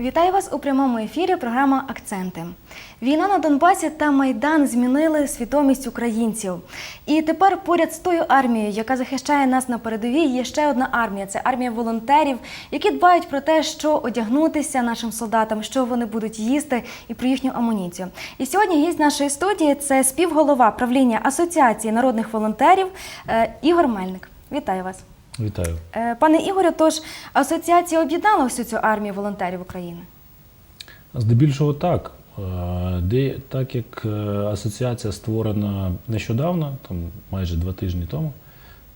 Вітаю вас у прямому ефірі. Програма Акценти. Війна на Донбасі та Майдан змінили свідомість українців. І тепер поряд з тою армією, яка захищає нас на передовій, є ще одна армія. Це армія волонтерів, які дбають про те, що одягнутися нашим солдатам, що вони будуть їсти, і про їхню амуніцію. І сьогодні гість нашої студії це співголова правління Асоціації народних волонтерів е, Ігор Мельник. Вітаю вас. Вітаю. Е, Пане Ігорю, тож асоціація об'єднала всю цю армію волонтерів України. Здебільшого так. Е, Де, так як е, асоціація створена нещодавно, там майже два тижні тому,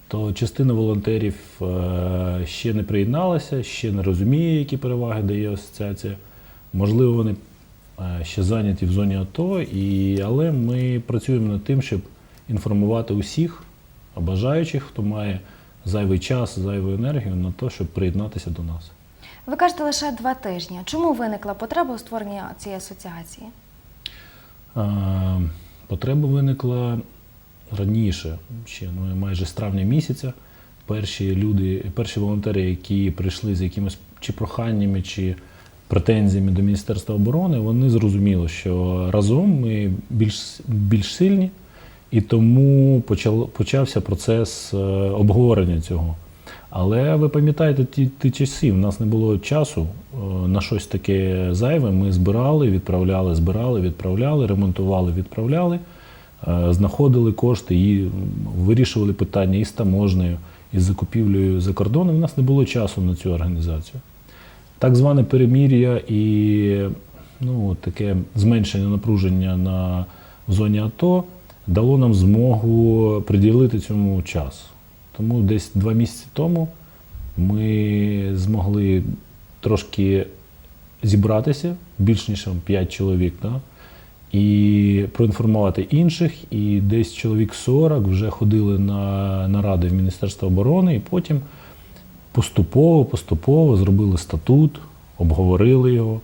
то частина волонтерів ще не приєдналася, ще не розуміє, які переваги дає асоціація. Можливо, вони ще зайняті в зоні АТО, і, але ми працюємо над тим, щоб інформувати усіх бажаючих, хто має зайвий час, зайву енергію на те, щоб приєднатися до нас. Ви кажете лише два тижні. Чому виникла потреба у створенні цієї асоціації? А, Потреба виникла раніше, ще ну, майже з травня місяця. Перші люди, перші волонтери, які прийшли з якимись чи проханнями, чи претензіями до Міністерства оборони, вони зрозуміли, що разом ми більш, більш сильні, і тому почав, почався процес е, обговорення цього. Але ви пам'ятаєте ті, ті часи, в нас не було часу е, на щось таке зайве. Ми збирали, відправляли, збирали, відправляли, ремонтували, відправляли, е, знаходили кошти і вирішували питання і з таможнею, і з закупівлею за кордоном. У нас не було часу на цю організацію. Так зване перемір'я і ну, таке зменшення напруження на в зоні АТО дало нам змогу приділити цьому час. Тому десь два місяці тому ми змогли трошки зібратися, більш ніж 5 чоловік, да? і проінформувати інших. І десь чоловік 40 вже ходили на наради в Міністерство оборони, і потім поступово, поступово зробили статут, обговорили його,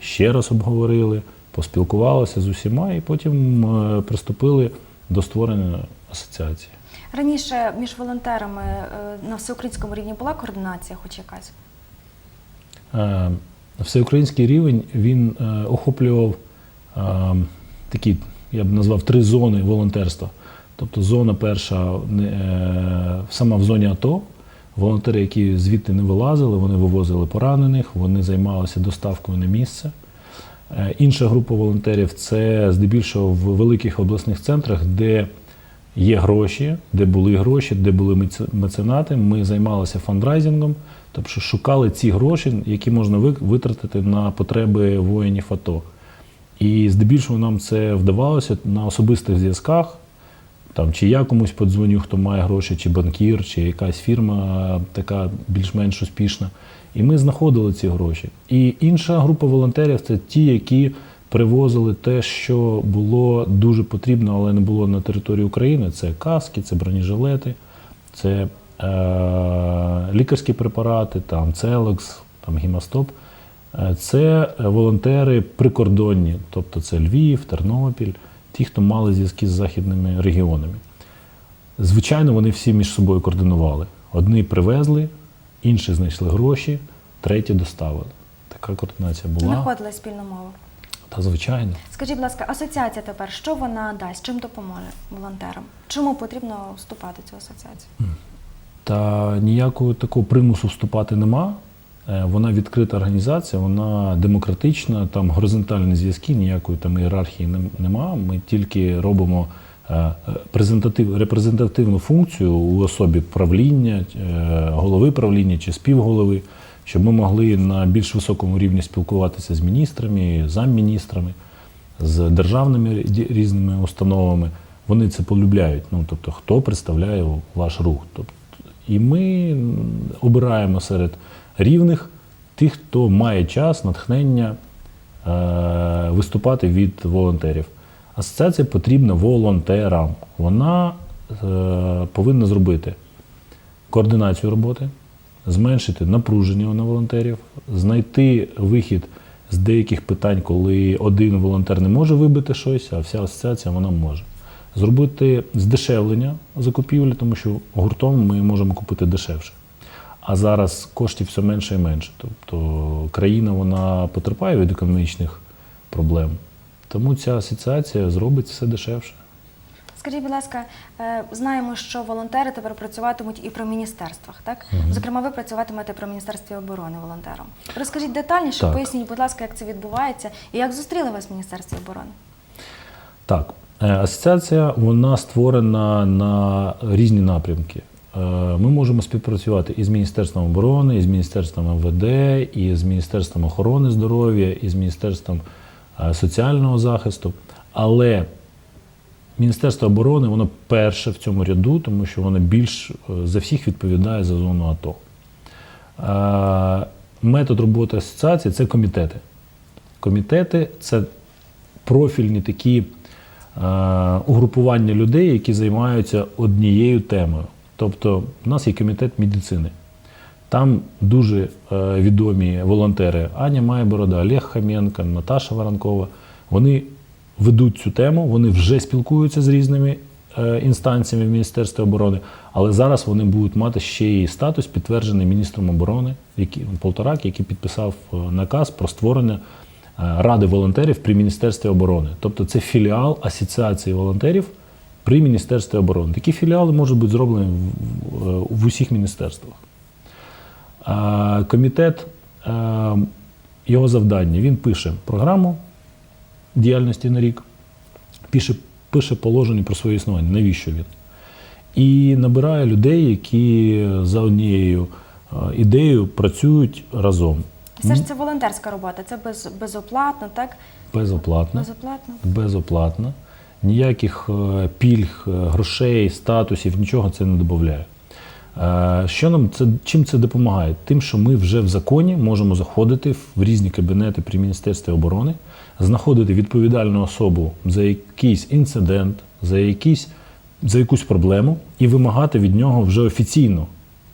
ще раз обговорили, поспілкувалися з усіма, і потім е, приступили до створення асоціації. Раніше між волонтерами е, на всеукраїнському рівні була координація, хоч якась. Е, Всеукраїнський рівень він охоплював такі, я б назвав, три зони волонтерства. Тобто зона перша сама в зоні АТО. Волонтери, які звідти не вилазили, вони вивозили поранених, вони займалися доставкою на місце. Е, Інша група волонтерів це здебільшого в великих обласних центрах, де є гроші, де були гроші, де були меценати. Ми займалися фандрайзингом, тобто шукали ці гроші, які можна витратити на потреби воїнів АТО. І здебільшого нам це вдавалося на особистих зв'язках. Там, чи я комусь подзвоню, хто має гроші, чи банкір, чи якась фірма така більш-менш успішна. І ми знаходили ці гроші. І інша група волонтерів це ті, які привозили те, що було дуже потрібно, але не було на території України. Це каски, це бронежилети, це е, лікарські препарати, там Целекс, там Гімастоп. Е, Це волонтери прикордонні, тобто це Львів, Тернопіль, ті, хто мали зв'язки з західними регіонами. Звичайно, вони всі між собою координували. Одні привезли, інші знайшли гроші, треті доставили. Така координація була. Знаходили спільну мову. Та звичайно. Скажіть, будь ласка, асоціація тепер що вона дасть? Чим допоможе волонтерам? Чому потрібно вступати в цю асоціацію? Та ніякого такого примусу вступати нема. Е, Вона відкрита організація, вона демократична, там горизонтальні зв'язки, ніякої там ієрархії нема. Ми тільки робимо репрезентативну функцію у особі правління, е, голови правління чи співголови, щоб ми могли на більш високому рівні спілкуватися з міністрами, замміністрами, з державними різними установами. Вони це полюбляють. Ну, тобто, хто представляє ваш рух. Тобто, і ми обираємо серед рівних тих, хто має час, натхнення е, виступати від волонтерів. Асоціація потрібна волонтерам. Вона е, повинна зробити координацію роботи, зменшити напруження на волонтерів, знайти вихід з деяких питань, коли один волонтер не може вибити щось, а вся асоціація вона може. Зробити здешевлення закупівлі, тому що гуртом ми можемо купити дешевше. а зараз коштів все менше і менше. Тобто країна вона потерпає від економічних проблем. Тому ця асоціація зробить все дешевше. Скажіть, будь ласка, е, знаємо, що волонтери тепер працюватимуть і при міністерствах, так? Зокрема, ви працюватимете при міністерстві оборони волонтером. Розкажіть детальніше, Так. поясніть, будь ласка, як це відбувається і як зустріли вас в міністерстві оборони. Так, е, асоціація вона створена на різні напрямки. Е, Ми можемо співпрацювати і з Міністерством оборони, і з Міністерством МВД, і з Міністерством охорони здоров'я, і з Міністерством соціального захисту. Але Міністерство оборони воно перше в цьому ряду, тому що воно більш е, за всіх відповідає за зону АТО. Е, Метод роботи асоціації це комітети. Комітети це профільні такі е, угрупування людей, які займаються однією темою. Тобто, в нас є комітет медицини. Там дуже е, відомі волонтери Аня Майборода, Олег Хаменко, Наташа Воронкова. Вони ведуть цю тему, вони вже спілкуються з різними е, інстанціями в Міністерстві оборони, але зараз вони будуть мати ще й статус, підтверджений міністром оборони, який, Полторак, який підписав е, наказ про створення Ради волонтерів при Міністерстві оборони. Тобто це філіал Асоціації волонтерів при Міністерстві оборони. Такі філіали можуть бути зроблені в усіх міністерствах. Комітет, його завдання, він пише програму діяльності на рік, пише, пише положення про своє існування, навіщо він. І набирає людей, які за однією ідеєю працюють разом. Все ж це волонтерська робота, це без, безоплатно, так? Безоплатно. Безоплатно. безоплатно. Ніяких е, пільг, е, грошей, статусів, нічого це не додає. Е, Що нам це, чим це допомагає? Тим, що ми вже в законі можемо заходити в різні кабінети при Міністерстві оборони, знаходити відповідальну особу за якийсь інцидент, за, якийсь, за якусь проблему і вимагати від нього вже офіційно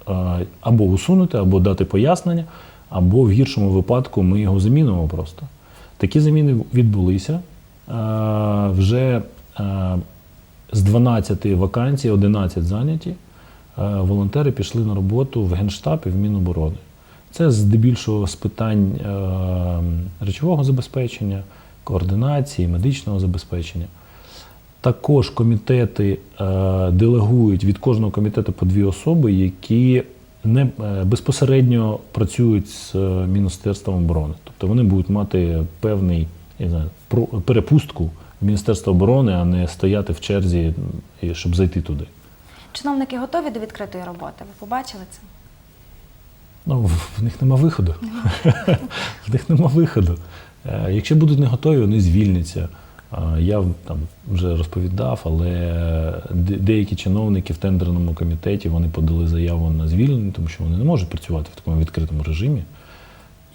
е, або усунути, або дати пояснення, або в гіршому випадку ми його замінимо просто. Такі заміни відбулися. Е, Вже з 12 вакансій 11 зайняті. Е, Волонтери пішли на роботу в Генштаб і в Міноборони. Це здебільшого з питань е, речового забезпечення, координації, медичного забезпечення. Також комітети е, делегують від кожного комітету по дві особи, які не безпосередньо працюють з Міністерством оборони. Тобто вони будуть мати певний я знаю, перепустку в Міністерство оборони, а не стояти в черзі, щоб зайти туди. Чиновники готові до відкритої роботи? Ви побачили це? Ну, в- них нема виходу. в них нема виходу. Е, Якщо будуть не готові, вони звільняться. Я там вже розповідав, але деякі чиновники в тендерному комітеті вони подали заяву на звільнення, тому що вони не можуть працювати в такому відкритому режимі.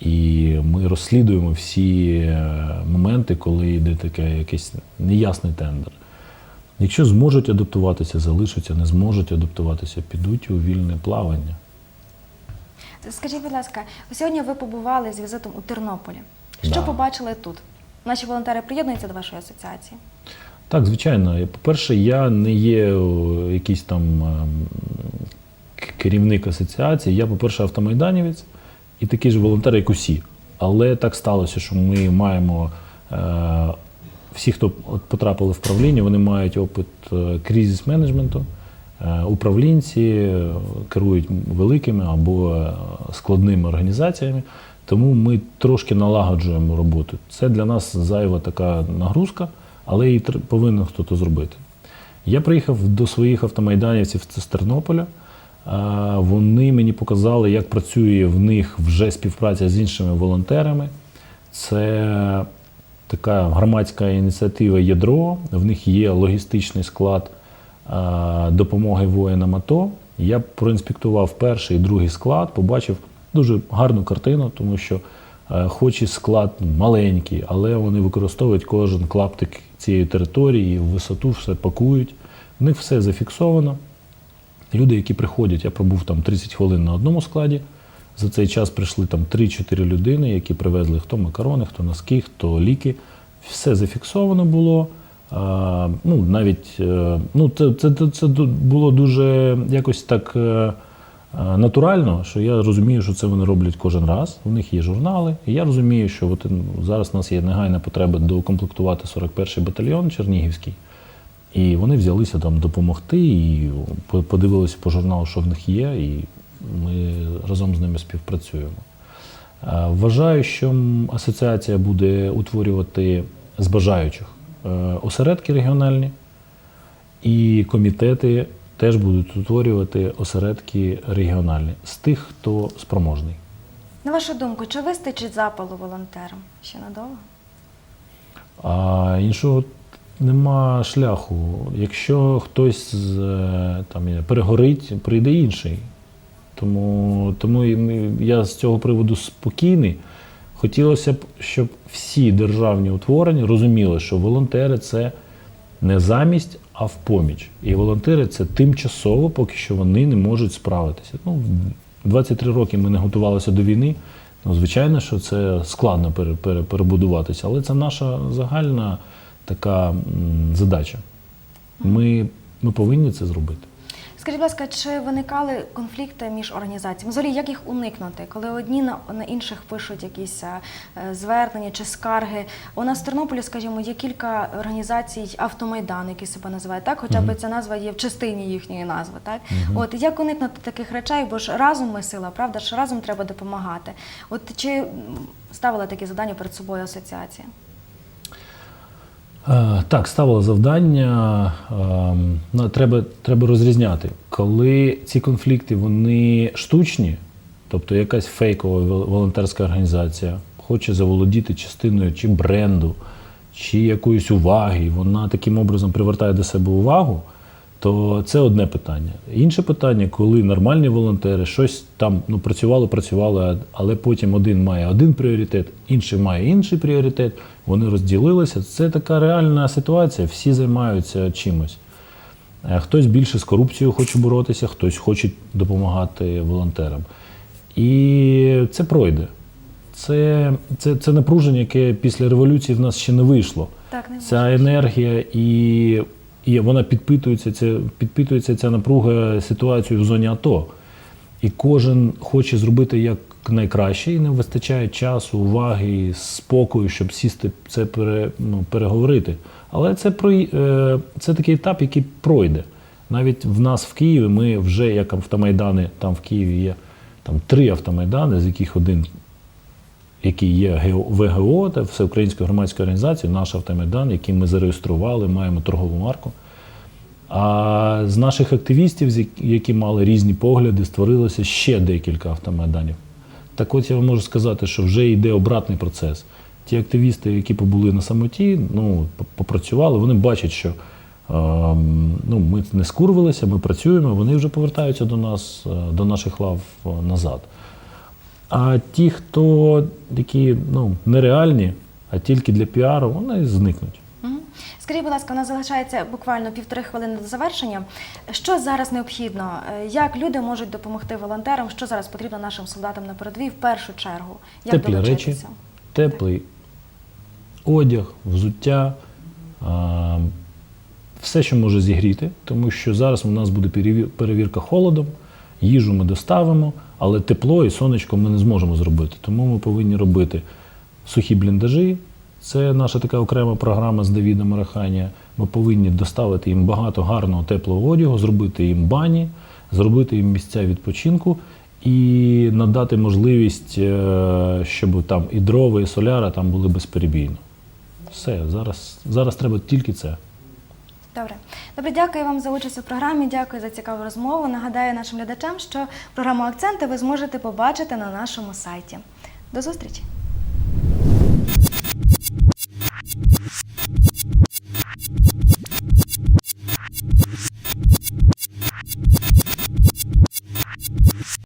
І ми розслідуємо всі е, моменти, коли йде таке якийсь неясний тендер. Якщо зможуть адаптуватися, залишаться, не зможуть адаптуватися, підуть у вільне плавання. Скажіть, будь ласка, сьогодні ви побували з візитом у Тернополі. Що Да. побачили тут? Наші волонтери приєднуються до вашої асоціації? Так, звичайно. По-перше, я не є якийсь там ем, керівник асоціації. Я, по-перше, автомайданівець і такий ж волонтер, як усі. Але так сталося, що ми маємо е, всі, хто потрапили в правління, вони мають опит е, кризис-менеджменту. Е, Управлінці е, керують великими або складними організаціями, тому ми трошки налагоджуємо роботу. Це для нас зайва така нагрузка, але її повинен хтось зробити. Я приїхав до своїх автомайданівців з Тернополя. Вони мені показали, як працює в них вже співпраця з іншими волонтерами. Це така громадська ініціатива Ядро. В них є логістичний склад допомоги воїнам АТО. Я проінспектував перший і другий склад, побачив дуже гарну картину, тому що, е, хоч і склад маленький, але вони використовують кожен клаптик цієї території, в висоту все пакують. В них все зафіксовано. Люди, які приходять, я пробув там 30 хвилин на одному складі. За цей час прийшли там 3-4 людини, які привезли хто макарони, хто носки, хто ліки. Все зафіксовано було. А, ну, навіть е, ну, це, це, це, було дуже якось так е, е, натурально, що я розумію, що це вони роблять кожен раз. У них є журнали, і я розумію, що от, ну, зараз у нас є негайна потреба доукомплектувати 41-й батальйон Чернігівський. І вони взялися там допомогти і подивилися по журналу, що в них є, і ми разом з ними співпрацюємо. Е, Вважаю, що асоціація буде утворювати з бажаючих е, осередки регіональні, і комітети теж будуть утворювати осередки регіональні з тих, хто спроможний. На вашу думку, чи вистачить запалу волонтерам ще надовго? А іншого нема шляху. Якщо хтось е, там, перегорить, прийде інший. Тому, тому я з цього приводу спокійний. Хотілося б, щоб всі державні утворення розуміли, що волонтери це не замість, а в поміч. І волонтери це тимчасово, поки що вони не можуть справитися. Ну, 23 роки ми не готувалися до війни. Ну, звичайно, що це складно пере- пере- перебудуватися, але це наша загальна така задача. Ми, ми повинні це зробити. Скажіть, будь ласка, чи виникали конфлікти між організаціями? Взагалі, як їх уникнути, коли одні на, інших пишуть якісь е, звернення чи скарги? У нас в Тернополі, скажімо, є кілька організацій автомайдан, які себе називають так, хоча б ця назва є в частині їхньої назви. Так, от як уникнути таких речей? Бо ж разом ми сила, правда ж разом треба допомагати. От чи ставила такі завдання перед собою асоціація? Е, Так, ставила завдання. ем, треба, треба розрізняти, коли ці конфлікти вони штучні, тобто якась фейкова волонтерська організація хоче заволодіти частиною чи бренду, чи якоїсь уваги, вона таким образом привертає до себе увагу, то це одне питання. Інше питання, коли нормальні волонтери щось там ну, працювали, працювали, але потім один має один пріоритет, інший має інший пріоритет, вони розділилися. Це така реальна ситуація, всі займаються чимось. Е, Хтось більше з корупцією хоче боротися, хтось хоче допомагати волонтерам. І це пройде. Це, це, це напруження, яке після революції в нас ще не вийшло. Так, не Ця енергія і, і вона підпитується, ця, підпитується ця напруга ситуацією в зоні АТО. І кожен хоче зробити як найкраще, і не вистачає часу, уваги, спокою, щоб сісти це пере, ну, переговорити. Але це, про, е, це такий етап, який пройде. Навіть в нас в Києві ми вже як автомайдани, там в Києві є там три автомайдани, з яких один який є ВГО, та Всеукраїнська громадська організація, наш автомайдан, який ми зареєстрували, маємо торгову марку. А з наших активістів, які мали різні погляди, створилося ще декілька автомайданів. Так от я вам можу сказати, що вже йде обратний процес. Ті активісти, які побули на самоті, ну, попрацювали, вони бачать, що ем, ну, ми не скурвилися, ми працюємо, вони вже повертаються до нас, е, до наших лав е, назад. А ті, хто такі ну, нереальні, а тільки для піару, вони зникнуть. Скажіть, будь ласка, у нас залишається буквально півтори хвилини до завершення. Що зараз необхідно? Е, Як люди можуть допомогти волонтерам? Що зараз потрібно нашим солдатам на передовій в першу чергу? Як Теплі речі, теплий одяг, взуття, а, все, що може зігріти, тому що зараз у нас буде перевірка холодом, їжу ми доставимо, але тепло і сонечко ми не зможемо зробити. Тому ми повинні робити сухі бліндажі. Це наша така окрема програма з Давідом Араханія. Ми повинні доставити їм багато гарного теплого одягу, зробити їм бані, зробити їм місця відпочинку і надати можливість, е, щоб там і дрова, і соляра там були безперебійно. Все, зараз, зараз треба тільки це. Добре. Добре, дякую вам за участь у програмі. Дякую за цікаву розмову. Нагадаю нашим глядачам, що програму Акценти ви зможете побачити на нашому сайті. До зустрічі!